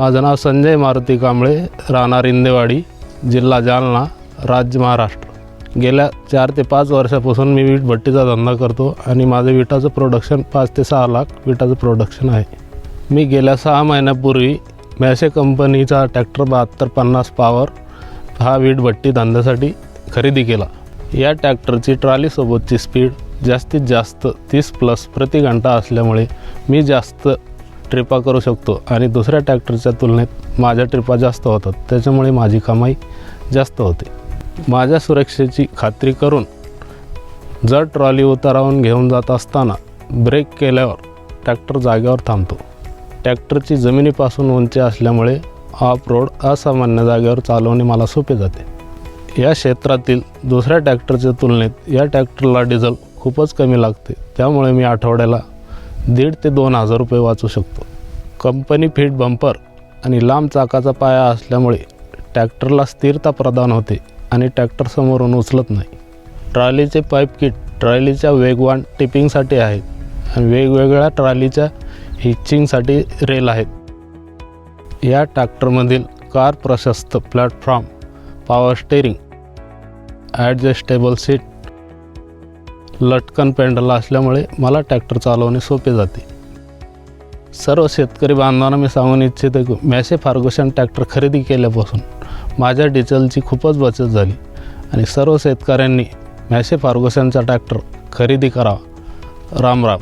माझं नाव संजय मारुती कांबळे राहणार इंदेवाडी जिल्हा जालना राज्य महाराष्ट्र. गेल्या चार ते पाच वर्षापासून मी वीट भट्टीचा धंदा करतो आणि माझं विटाचं प्रोडक्शन पाच ते सहा लाख विटाचं प्रोडक्शन आहे. मी गेल्या सहा महिन्यापूर्वी मॅसे कंपनीचा ट्रॅक्टर बहात्तर पन्नास पावर हा वीट भट्टी धंद्यासाठी खरेदी केला. या ट्रॅक्टरची ट्रॉलीसोबतची स्पीड जास्तीत जास्त तीस प्लस प्रति घंटा असल्यामुळे मी जास्त ट्रिपा करू शकतो आणि दुसऱ्या ट्रॅक्टरच्या तुलनेत माझ्या ट्रिपा जास्त होतात. त्याच्यामुळे माझी कमाई जास्त होते. माझ्या सुरक्षेची खात्री करून जर ट्रॉली उतारावून घेऊन जात असताना ब्रेक केल्यावर ट्रॅक्टर जागेवर थांबतो. ट्रॅक्टरची जमिनीपासून उंची असल्यामुळे ऑफ रोड असामान्य जागेवर चालवणे मला सोपे जाते. या क्षेत्रातील दुसऱ्या ट्रॅक्टरच्या तुलनेत या ट्रॅक्टरला डिझेल खूपच कमी लागते. त्यामुळे मी आठवड्याला दीड ते दोन हजार रुपये वाचू शकतो. कंपनी फिट बंपर आणि लांब चाकाचा पाया असल्यामुळे ट्रॅक्टरला स्थिरता प्रदान होते आणि ट्रॅक्टर समोरून उचलत नाही. ट्रॉलीचे पाईप किट ट्रॉलीच्या वेगवान टिपिंगसाठी आहेत आणि वेगवेगळ्या ट्रॉलीच्या हिचिंगसाठी रेल आहेत. या ट्रॅक्टरमधील कार प्रशस्त platform power steering adjustable seat लटकन पेंडल असल्यामुळे मला ट्रॅक्टर चालवणे सोपे जाते. सर्व शेतकरी बांधवांना मी सांगून इच्छितो की मॅसे फार्गोशन ट्रॅक्टर खरेदी केल्यापासून माझ्या डिझेलची खूपच बचत झाली आणि सर्व शेतकऱ्यांनी मॅसे फार्गोशनचा ट्रॅक्टर खरेदी करावा. राम राम.